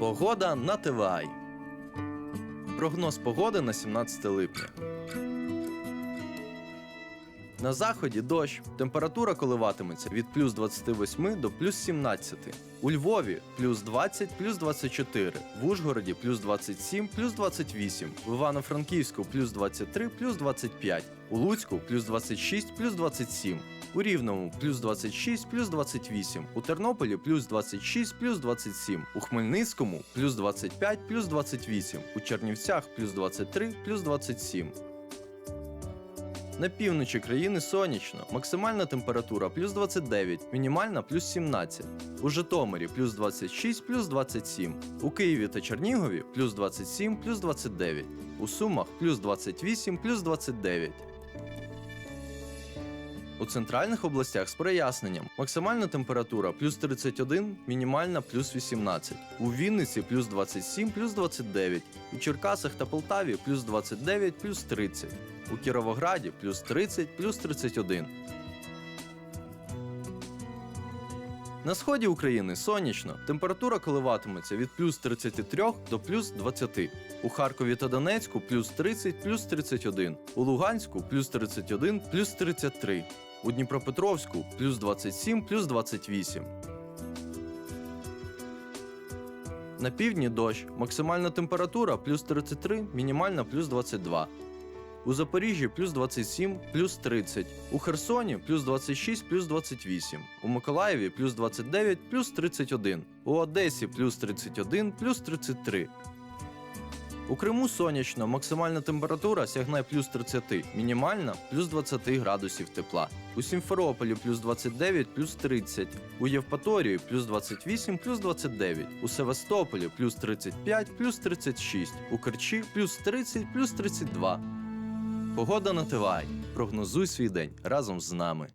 Погода на ТВАЙ. Прогноз погоди на 17 липня. На заході дощ. Температура коливатиметься від плюс 28 до плюс 17. У Львові плюс 20, плюс 24. В Ужгороді плюс 27, плюс 28. В Івано-Франківську плюс 23, плюс 25. У Луцьку плюс 26, плюс 27. У Рівному плюс 26, плюс 28. У Тернополі плюс 26, плюс 27. У Хмельницькому плюс 25, плюс 28. У Чернівцях плюс 23, плюс 27. На півночі країни сонячно, максимальна температура плюс 29, мінімальна плюс 17. У Житомирі плюс 26, плюс 27. У Києві та Чернігові плюс 27, плюс 29. У Сумах плюс 28, плюс 29. У центральних областях з проясненням максимальна температура плюс 31, мінімальна плюс 18. У Вінниці плюс 27, плюс 29. У Черкасах та Полтаві плюс 29, плюс 30. У Кіровограді плюс 30, плюс 31. На сході України сонячно. Температура коливатиметься від плюс 33 до плюс 20. У Харкові та Донецьку плюс 30, плюс 31. У Луганську плюс 31, плюс 33. У Дніпропетровську плюс 27, плюс 28. На півдні дощ. Максимальна температура плюс 33, мінімальна плюс 22. У Запоріжжі плюс 27, плюс 30. У Херсоні плюс 26, плюс 28. У Миколаєві плюс 29, плюс 31. У Одесі плюс 31, плюс 33. У Криму сонячно, максимальна температура сягне плюс 30, мінімальна плюс 20 градусів тепла. У Сімферополі плюс 29, плюс 30. У Євпаторії плюс 28, плюс 29. У Севастополі плюс 35, плюс 36. У Керчі плюс 30, плюс 32. Погода на Тивай. Прогнозуй свій день разом з нами.